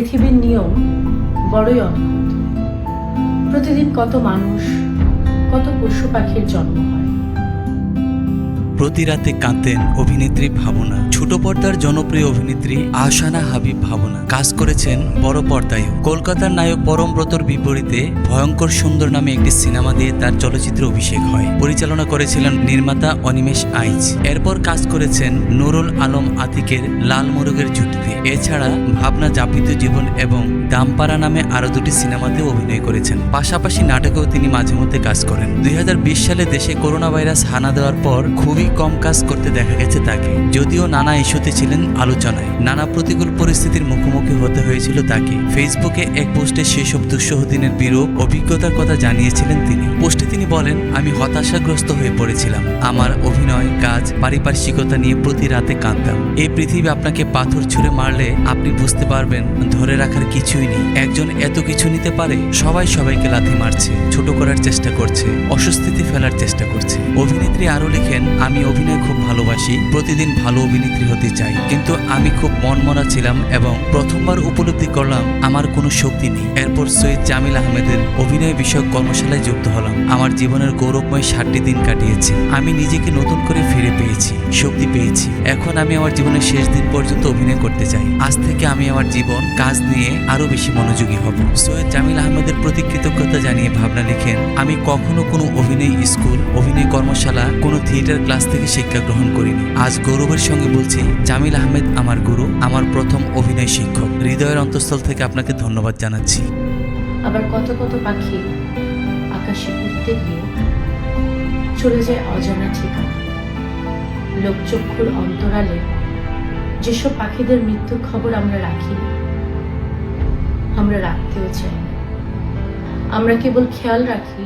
পৃথিবীর নিয়ম বড়ই অদ্ভুত। প্রতিদিন কত মানুষ, কত পশু পাখির জন্ম হয়। প্রতি রাতে কাঁদতেন অভিনেত্রী ভাবনা, ছোট পর্দার জনপ্রিয় অভিনেত্রী আহসানা হাবিব ভাবনা। কাজ করেছেন বড় পর্দায়ও। কলকাতার নায়ক পরমব্রতর বিপরীতে ভয়ঙ্কর সুন্দর নামে একটি সিনেমা দিয়ে তার চলচ্চিত্র অভিষেক হয়। পরিচালনা করেছিলেন নির্মাতা অনিমেষ আইচ এরপর কাজ করেছেন নুরুল আলম আতিকের লাল মোরগের জুটিতে এছাড়া ভাবনা যাপিত জীবন এবং দামপাড়া নামে আরও দুটি সিনেমাতেও অভিনয় করেছেন। পাশাপাশি নাটকেও তিনি মাঝে মধ্যে কাজ করেন। দুই সালে দেশে করোনা ভাইরাস হানা দেওয়ার পর খুবই কম কাজ করতে দেখা গেছে তাকে। যদিও নানা ইস্যুতে ছিলেন আলোচনায়। নানা প্রতিকূল পরিস্থিতির মুখোমুখি হতে হয়েছিল তাকে। ফেসবুকে এক পোস্টে সেসব দুঃসহ দিনের বিরূপ অভিজ্ঞতার কথা জানিয়েছিলেন তিনি। পোস্টে তিনি বলেন, আমি হতাশাগ্রস্ত হয়ে পড়েছিলাম। আমার অভিনয়, কাজ, পারিপার্শ্বিকতা নিয়ে প্রতি রাতে কাঁদতাম। এই পৃথিবী আপনাকে পাথর ছুঁড়ে মারলে আপনি বুঝতে পারবেন, ধরে রাখার কিছুই নেই। একজন এত কিছু নিতে পারে, সবাই সবাইকে লাথি মারছে, ছোট করার চেষ্টা করছে, অস্বস্তিতে ফেলার চেষ্টা করছে। অভিনেত্রী আরও লিখেন, আমি অভিনয় খুব ভালোবাসি, প্রতিদিন ভালো অভিনেত্রী হতে চাই, কিন্তু আমি খুব মনমরা ছিলাম এবং প্রথমবার উপলব্ধি করলাম, আমার কোনো শক্তি নেই। এরপর সৈয়দ জামিল আহমেদের অভিনয় বিষয়ক কর্মশালায় যুক্ত হলাম। আমার জীবনের গৌরবময় ষাটটি দিন কাটিয়েছি। আমি নিজেকে নতুন করে ফিরে পেয়েছি, শক্তি পেয়েছি। এখন আমি আমার জীবনের শেষ দিন পর্যন্ত অভিনয় করতে চাই। আজ থেকে আমি আমার জীবন, কাজ নিয়ে আরও বেশি মনোযোগী হব। সৈয়দ জামিল আহমেদের প্রতি কৃতজ্ঞতা জানিয়ে ভাবনা লিখেন, আমি কখনো কোনো অভিনয় স্কুল, অভিনয় কর্মশালা, কোনো থিয়েটার ক্লাস থেকে শিক্ষা গ্রহণ করিনি। আজ গৌরবের সঙ্গে বলছি, জামিল আহমেদ আমার গুরু, আমার প্রথম অভিনয় শিক্ষক। হৃদয়ের অন্তঃস্থল থেকে আপনাকে ধন্যবাদ জানাচ্ছি। আবার কত কত পাখি আকাশে উঠতে গিয়ে চলে যায় অজানা ঠিকানা। লোকচক্ষুর অন্তরালে যেসব পাখিদের মৃত্যুর খবর আমরা রাখি আমরা রাখতেও চাই আমরা কেবল খেয়াল রাখি